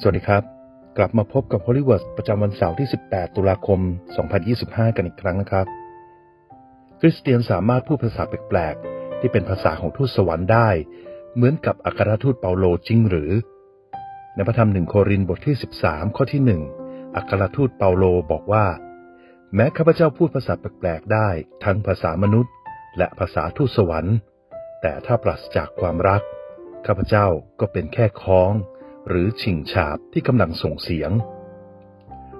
สวัสดีครับ กลับมาพบกับ Hollywood ประจำวันเสาร์ที่ 18 ตุลาคม 2025 กันอีกครั้งนะครับ คริสเตียนสามารถพูดภาษาแปลกๆ ที่เป็นภาษาของทูตสวรรค์ได้ เหมือนกับอัครทูตเปาโลจริงหรือ ในพระธรรมหนึ่งโครินบทที่ 13 ข้อที่ 1 อัครทูตเปาโลบอกว่า แม้ข้าพเจ้าพูดภาษาแปลกๆ ได้ ทั้งภาษามนุษย์ และภาษาทูตสวรรค์ แต่ถ้าปราศจากความรักข้าพเจ้าก็เป็นแค่ค้อง หรือฉิงฉาบที่กำลังส่งเสียง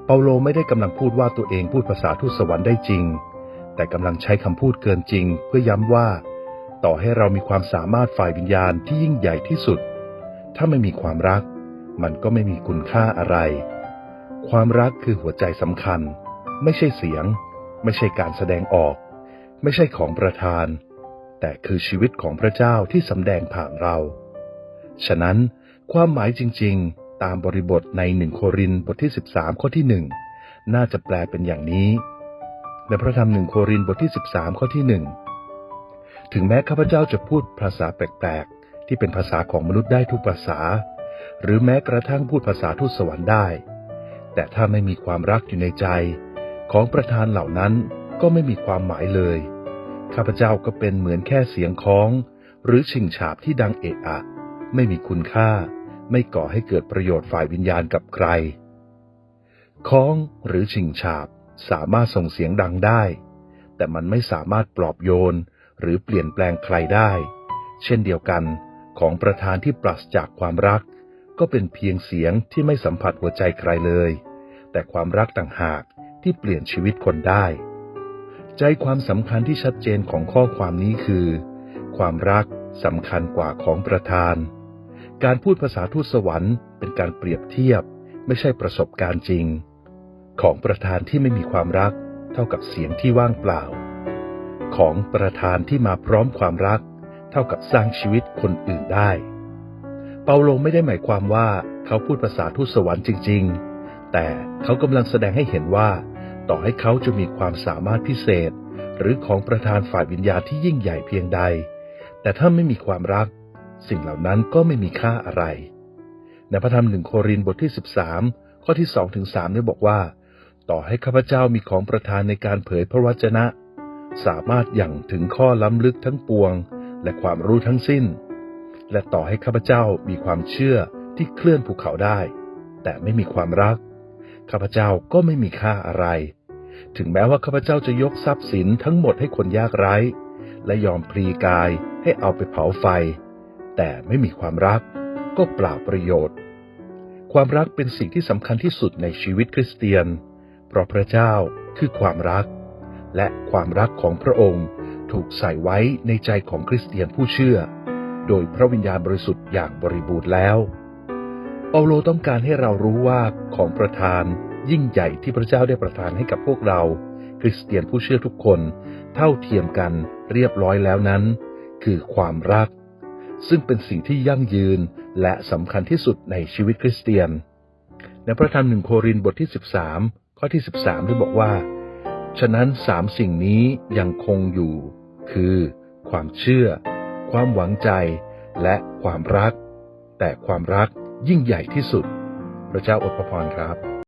เปาโลไม่ได้กำลังพูดว่าตัวเองพูดภาษาทูตสวรรค์ได้จริง แต่กำลังใช้คำพูดเกินจริง เพื่อย้ำว่า ต่อให้เรามีความสามารถฝ่ายวิญญาณที่ยิ่งใหญ่ที่สุด ถ้าไม่มีความรัก มันก็ไม่มีคุณค่าอะไร ความรักคือหัวใจสำคัญ ไม่ใช่เสียง ไม่ใช่การแสดงออก ไม่ใช่ของประธาน แต่คือชีวิตของพระเจ้าที่สำแดงผ่านเรา ฉะนั้น ความหมายจริงๆ ตามบริบทในหนึ่งโครินบทที่ 13 ข้อที่หนึ่งน่าจะแปลเป็นอย่างนี้ ในพระธรรมหนึ่งโครินบทที่ 13 ข้อที่หนึ่งถึงแม้ข้าพเจ้าจะพูดภาษาแปลกๆ ที่เป็นภาษาของมนุษย์ได้ทุกภาษา หรือแม้กระทั่งพูดภาษาทูตสวรรค์ได้ แต่ถ้าไม่มีความรักอยู่ในใจ ของประธานเหล่านั้นก็ไม่มีความหมายเลย ข้าพเจ้าก็เป็นเหมือนแค่เสียงคล้อง หรือชิงฉาบที่ดังเอะอะ ไม่มีคุณค่า ไม่ก่อให้เกิดประโยชน์ฝ่ายวิญญาณกับใครคล้องหรือชิงฉาบสามารถส่งเสียงดังได้ แต่มันไม่สามารถปลอบโยนหรือเปลี่ยนแปลงใครได้ เช่นเดียวกันของประธานที่ปราศจากความรัก ก็เป็นเพียงเสียงที่ไม่สัมผัสหัวใจใครเลย แต่ความรักต่างหากที่เปลี่ยนชีวิตคนได้ ใจความสำคัญที่ชัดเจนของข้อความนี้คือ ความรักสำคัญกว่าของประธาน การพูดภาษาทูตสวรรค์เป็นการเปรียบเทียบไม่ใช่ประสบการณ์จริง ของประธานที่ไม่มีความรัก เท่ากับเสียงที่ว่างเปล่า ของประธานที่มาพร้อมความรัก เท่ากับสร้างชีวิตคนอื่นได้ เปาโลไม่ได้หมายความว่าเขาพูดภาษาทูตสวรรค์จริง ๆ แต่เขากำลังแสดงให้เห็นว่า ต่อให้เขาจะมีความสามารถพิเศษ หรือของประธานฝ่ายวิญญาณที่ยิ่งใหญ่เพียงใด แต่ถ้าไม่มีความรัก สิ่งเหล่านั้นก็ไม่มีค่าอะไร ในพระธรรมหนึ่งโครินบทที่ 13 ข้อที่2ถึง3ได้บอกว่า ต่อให้ข้าพเจ้ามีของประธานในการเผยพระวจนะ สามารถอย่างถึงข้อล้ำลึกทั้งปวง และความรู้ทั้งสิ้น และต่อให้ข้าพเจ้ามีความเชื่อที่เคลื่อนภูเขาได้ แต่ไม่มีความรัก ข้าพเจ้าก็ไม่มีค่าอะไร ถึงแม้ว่าข้าพเจ้าจะยกทรัพย์สินทั้งหมดให้คนยากไร้ และยอมพลีกายให้เอาไปเผาไฟ แต่ไม่มีความรักก็เปล่าประโยชน์ ความรักเป็นสิ่งที่สำคัญที่สุดในชีวิตคริสเตียน เพราะพระเจ้าคือความรัก และความรักของพระองค์ถูกใส่ไว้ในใจของคริสเตียนผู้เชื่อ โดยพระวิญญาณบริสุทธิ์อย่างบริบูรณ์แล้วเปาโลต้องการให้เรารู้ว่าของประทานยิ่งใหญ่ที่พระเจ้าได้ประทานให้กับพวกเรา คริสเตียนผู้เชื่อทุกคน เท่าเทียมกันเรียบร้อยแล้วนั้น คือความรัก ซึ่งเป็นสิ่งที่ยั่งยืนและสำคัญที่สุดในชีวิตคริสเตียน ในพระธรรมหนึ่งโครินบทที่ 13 ข้อที่ 13 ได้บอกว่า ฉะนั้นสามสิ่งนี้ยังคงอยู่ คือ ความเชื่อ ความหวังใจ และความรัก แต่ความรักยิ่งใหญ่ที่สุด พระเจ้าอวยพรครับ